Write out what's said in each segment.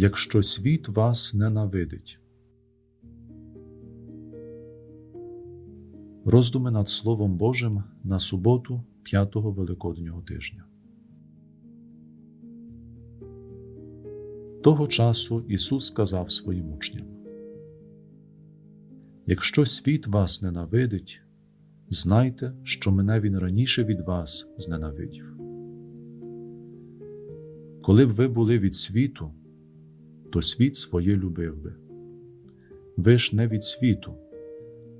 якщо світ вас ненавидить. Роздуми над Словом Божим на суботу п'ятого Великоднього тижня. Того часу Ісус сказав своїм учням: Якщо світ вас ненавидить, знайте, що мене Він раніше від вас зненавидів. Коли б ви були від світу, то світ своє любив би. Ви ж не від світу,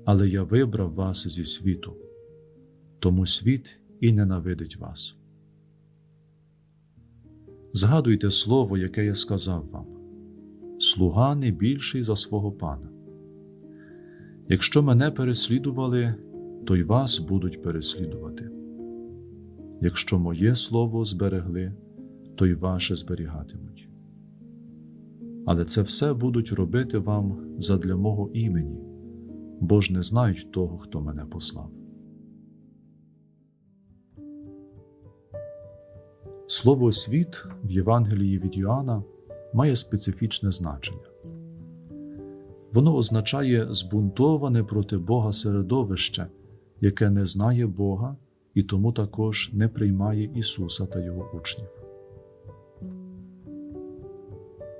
але я вибрав вас зі світу, тому світ і ненавидить вас. Згадуйте слово, яке я сказав вам слуга не більший за свого пана. Якщо мене переслідували, то й вас будуть переслідувати. Якщо моє слово зберегли, то й ваше зберігатимуть. Але це все будуть робити вам задля мого імені, бо ж не знають того, хто мене послав. Слово світ в Євангелії від Йоанна має специфічне значення. Воно означає збунтоване проти Бога середовище, яке не знає Бога і тому також не приймає Ісуса та Його учнів.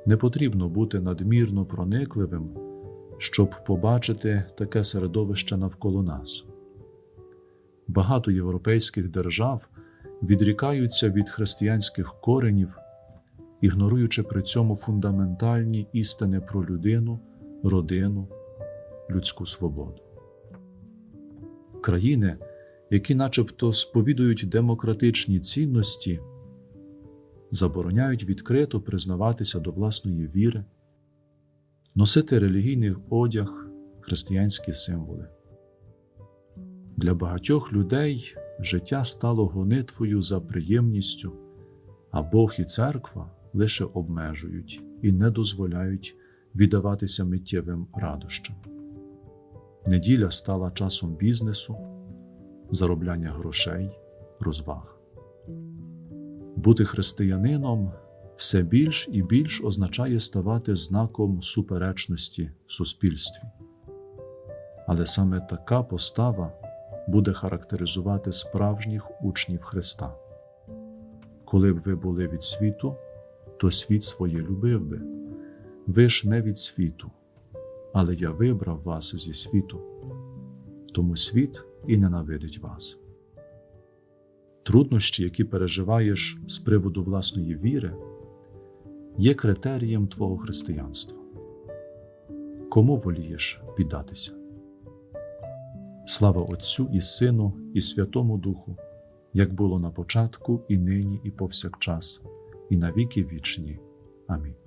Не потрібно бути надмірно проникливим, щоб побачити таке середовище навколо нас. Багато європейських держав відрікаються від християнських коренів, ігноруючи при цьому фундаментальні істини про людину, родину, людську свободу. Країни, які начебто сповідують демократичні цінності, забороняють відкрито признаватися до власної віри, носити релігійний одяг, християнські символи. Для багатьох людей життя стало гонитвою за приємністю, а Бог і церква лише обмежують і не дозволяють віддаватися миттєвим радощам. Неділя стала часом бізнесу, заробляння грошей, розваг. Бути християнином все більш і більш означає ставати знаком суперечності в суспільстві. Але саме така постава буде характеризувати справжніх учнів Христа. Коли б ви були від світу, то світ своє любив би. Ви ж не від світу, але я вибрав вас зі світу, тому світ і ненавидить вас. Труднощі, які переживаєш з приводу власної віри, є критерієм твого християнства. Кому волієш піддатися? Слава Отцю і Сину, і Святому Духу, як було на початку, і нині, і повсякчас, і на віки вічні. Амінь.